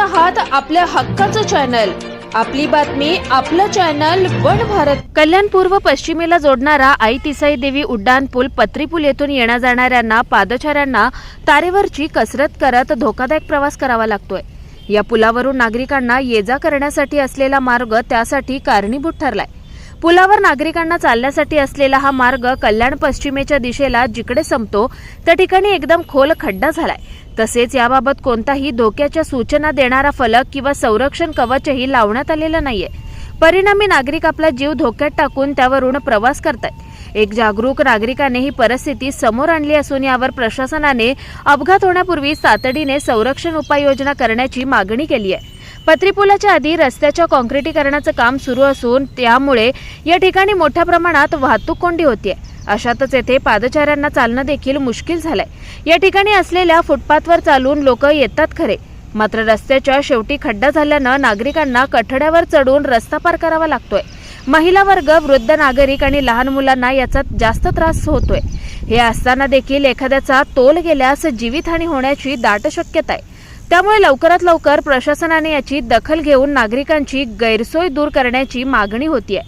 आहात आपल्या हक्काचं चॅनल. आपली बातमी आपलं चॅनल वन भारत. कल्याण पूर्व पश्चिमेला जोडणारा आई तिसाई देवी उड्डाण पूल पत्री पूल येथून येण्या जाणाऱ्यांना पादचाऱ्यांना तारेवरची कसरत करत धोकादायक प्रवास करावा लागतोय. या पुलावरून नागरिकांना ये जा करण्यासाठी असलेला मार्ग त्यासाठी कारणीभूत ठरलाय. पुलावर नागरिकांना चालण्यासाठी असलेला हा मार्ग कल्याण पश्चिमेच्या दिशेला जिकडे संपतो त्या ठिकाणी एकदम खोल खड्डा झालाय. तसेच याबाबत कोणताही धोक्याच्या सूचना देणारा फलक किंवा संरक्षण कवचही लावण्यात आलेलं नाहीये. परिणामी नागरिक आपला जीव धोक्यात टाकून त्यावरून प्रवास करतात एक जागरूक नागरिकाने ही परिस्थिती समोर आणली असून यावर प्रशासनाने अपघात होण्यापूर्वी तातडीने संरक्षण उपाययोजना करण्याची मागणी केली आहे. पत्रीपुलाच्या आधी रस्त्याच्या काँक्रिटीकरणाचं काम सुरू असून त्यामुळे या ठिकाणी मोठ्या प्रमाणात वाहतूक कोंडी होतीये. अशातच येथे पादचाऱ्यांना चालणं देखील मुश्किल झालंय. या ठिकाणी असलेल्या फुटपाथवर चालून लोक येतात खरे. मात्र रस्त्याच्या शेवटी खड्डा झाल्यानं नागरिकांना कठड्यावर चढून रस्ता पार करावा लागतोय. महिला वर्ग वृद्ध नागरिक आणि लहान मुलांना याचा जास्त त्रास होतोय. हे असताना देखील एखाद्याचा तोल गेल्यास जीवितहानी होण्याची दाट शक्यता आहे त्यामुळे लवकरात लवकर प्रशासनाने याची दखल घेऊन नागरिकांची गैरसोय दूर करण्याची मागणी होतीये.